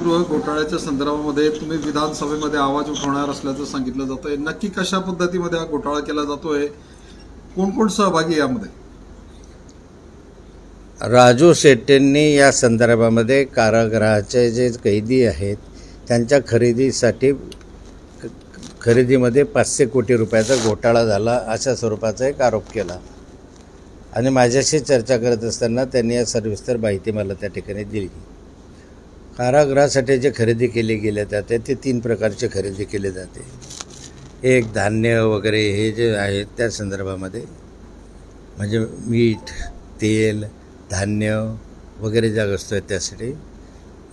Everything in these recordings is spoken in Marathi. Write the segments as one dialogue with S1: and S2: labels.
S1: सभागृह घोटाळ्याच्या संदर्भामध्ये तुम्ही विधानसभेमध्ये आवाज उठवणार असल्याचं सांगितलं जातंय. नक्की कशा पद्धतीमध्ये हा घोटाळा केला जातोय? कोण कोण सहभागी यामध्ये?
S2: राजू शेट्टींनी या संदर्भामध्ये कारागृहाचे जे कैदी आहेत त्यांच्या खरेदीसाठी खरेदीमध्ये पाचशे कोटी रुपयाचा घोटाळा झाला अशा स्वरूपाचा एक आरोप केला. आणि माझ्याशी चर्चा करत असताना त्यांनी या सविस्तर माहिती मला त्या ठिकाणी दिली. कारागृहासाठी जे खरेदी केली गेले जाते ते तीन प्रकारचे खरेदी केले जाते. एक धान्य वगैरे हे जे आहेत त्या संदर्भामध्ये म्हणजे मीठ तेल धान्य वगैरे ज्या वस्तू आहेत त्यासाठी.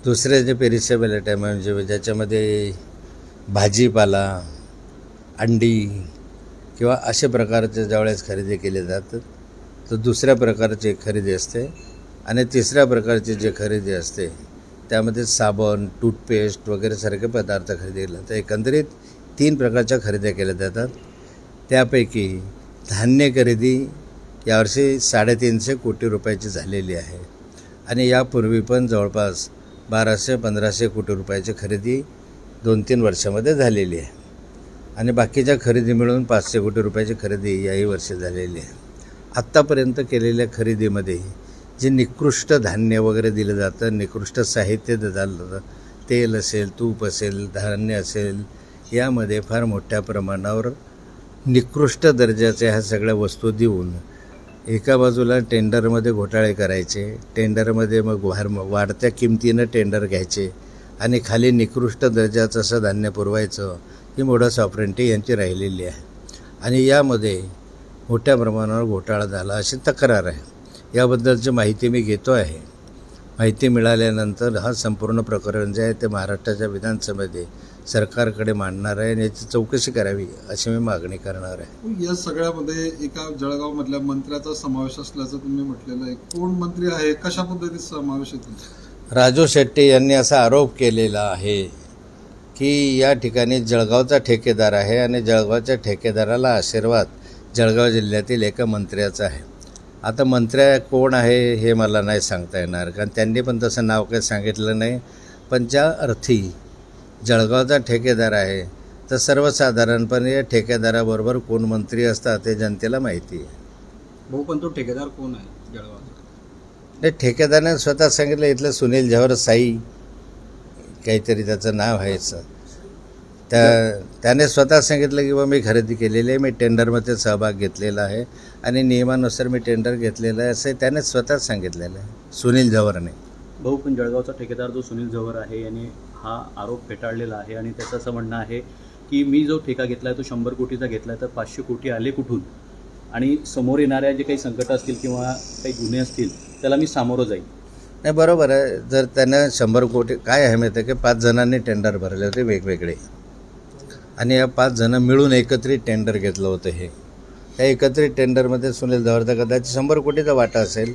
S2: दुसरे जे पेरिसेबल आयटम आहे म्हणजे ज्याच्यामध्ये भाजीपाला अंडी किंवा अशा प्रकारचे ज्यावेळेस खरेदी केले जातात तर दुसऱ्या प्रकारची खरेदी असते. आणि तिसऱ्या प्रकारची जे खरेदी असते त्यामध्ये साबण टूथपेस्ट वगैरे सारखे पदार्थ खरेदी केले जातात एकंदरीत तीन प्रकारच्या खरेद्या केल्या जातात. त्यापैकी धान्य खरेदी यावर्षी साडेतीनशे कोटी रुपयाची झालेली आहे. आणि यापूर्वी पण जवळपास बाराशे पंधराशे कोटी रुपयाची खरेदी दोन तीन वर्षामध्ये झालेली आहे. आणि बाकीच्या खरेदी मिळून पाचशे कोटी रुपयाची खरेदी याही वर्षी झालेली आहे. आत्तापर्यंत केलेल्या खरेदीमध्ये जे निकृष्ट धान्य वगैरे दिलं जातं निकृष्ट साहित्य दिलं जातं तेल असेल तूप असेल धान्य असेल यामध्ये फार मोठ्या प्रमाणावर निकृष्ट दर्जाच्या ह्या सगळ्या वस्तू देऊन एका बाजूला टेंडरमध्ये घोटाळे करायचे टेंडरमध्ये मग वार वाढत्या किमतीनं टेंडर घ्यायचे आणि खाली निकृष्ट दर्जाचं असं धान्य पुरवायचं ही मोडस ऑपरेंटी यांची राहिलेली आहे. आणि यामध्ये मोठ्या प्रमाणावर घोटाळा झाला अशी तक्रार आहे. याबद्दलची माहिती मी घेतो आहे. माहिती मिळाल्यानंतर हा संपूर्ण प्रकरण जे आहे ते महाराष्ट्राच्या विधानसभेमध्ये सरकारकडे मांडणार आहे आणि याची चौकशी करावी अशी मी मागणी करणार आहे.
S1: या सगळ्यामध्ये एका जळगाव मधल्या मंत्र्याचा समावेश असल्याचं तुम्ही म्हटलेलं आहे. कोण मंत्री आहे? कशा पद्धतीचा समावेश आहे
S2: राजू शेट्टी यांनी असा आरोप केलेला आहे की या ठिकाणी जळगावचा ठेकेदार आहे आणि जळगावच्या ठेकेदाराला आशीर्वाद जळगाव जिल्ह्यातील एका मंत्र्याचा आहे. आता मंत्र्या कोण आहे हे मला नाही सांगता येणार कारण त्यांनी पण तसं नाव काही सांगितलं नाही. पण ज्या अर्थी जळगावचा ठेकेदार आहे तर सर्वसाधारणपणे या ठेकेदाराबरोबर कोण मंत्री असतात हे जनतेला माहिती आहे.
S3: भाऊ पण तो ठेकेदार कोण आहे जळगावचा?
S2: नाही ठेकेदाराने स्वतः सांगितलं इथलं सुनील जव्हर साई काहीतरी त्याचं नाव आहे. त्या त्याने स्वतः सांगितलं की बा मी खरेदी केलेली आहे मी टेंडरमध्ये सहभाग घेतलेला आहे आणि नियमानुसार मी टेंडर घेतलेलं आहे असं त्याने स्वतःच सांगितलेलं आहे सुनील जव्हरने.
S3: भाऊ पण जळगावचा ठेकेदार जो सुनील जव्हर आहे याने हा आरोप फेटाळलेला आहे आणि त्याचं असं म्हणणं आहे की मी जो ठेका घेतला आहे तो शंभर कोटीचा घेतला आहे तर पाचशे कोटी आले कुठून? आणि समोर येणाऱ्या जे काही संकट असतील किंवा काही गुन्हे असतील त्याला मी सामोरं जाईन.
S2: नाही बरोबर आहे. जर त्यानं शंभर कोटी काय आहे माहिती आहे की पाच जणांनी टेंडर भरले होते वेगवेगळे? आणि या पाच जणं मिळून एकत्रित टेंडर घेतलं होतं हे. त्या एकत्रित टेंडरमध्ये सुनील जव्हरचा कदाचित शंभर कोटीचा वाटा असेल.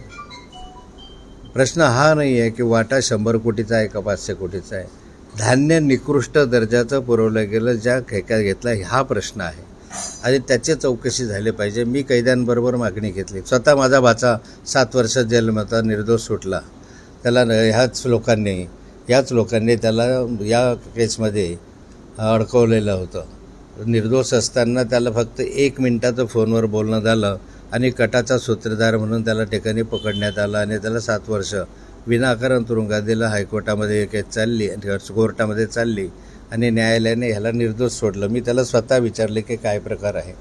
S2: प्रश्न हा नाही आहे की वाटा शंभर कोटीचा आहे का पाचशे कोटीचा आहे. धान्य निकृष्ट दर्जाचं पुरवलं गेलं ज्या खेक्यात घेतला हा प्रश्न आहे. आणि त्याची चौकशी झाली पाहिजे. मी कैद्यांबरोबर मागणी घेतली. स्वतः माझा भाचा सात वर्ष जेलमधला निर्दोष सुटला. त्याला ह्याच लोकांनी याच लोकांनी त्याला या केसमध्ये अडकवलेलं होतं. निर्दोष असताना त्याला फक्त एक मिनटाचं फोनवर बोलणं झालं आणि कटाचा सूत्रधार म्हणून त्याला ठिकाणी पकडण्यात आलं आणि त्याला सात वर्ष विनाकारण तुरुंगात दिलं. हायकोर्टामध्ये एक केस चालली आणि कोर्टामध्ये चालली आणि न्यायालयाने ह्याला निर्दोष सोडलं. मी त्याला स्वतः विचारले की काय प्रकार आहे?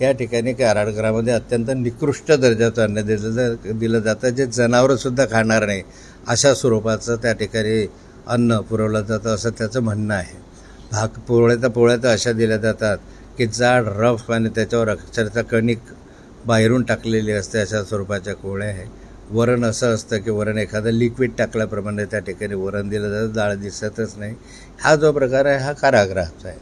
S2: या ठिकाणी कराडगृहामध्ये अत्यंत निकृष्ट दर्जाचं अन्न दिलं जा दिलं जातं. जे जनावरंसुद्धा खाणार नाही अशा स्वरूपाचं त्या ठिकाणी अन्न पुरवलं जातं असं त्याचं म्हणणं आहे. भाक पोळ्या तर पोळ्या तर अशा दिल्या जातात की जाड रफ आणि त्याच्यावर अक्षरशः कणिक बाहेरून टाकलेली असते अशा स्वरूपाच्या पोळ्या आहे वरण असं असतं की वरण एखादं लिक्विड टाकल्याप्रमाणे त्या ठिकाणी वरण दिलं जातं डाळ दिसतच नाही. हा जो प्रकार आहे हा कारागृहाचा आहे.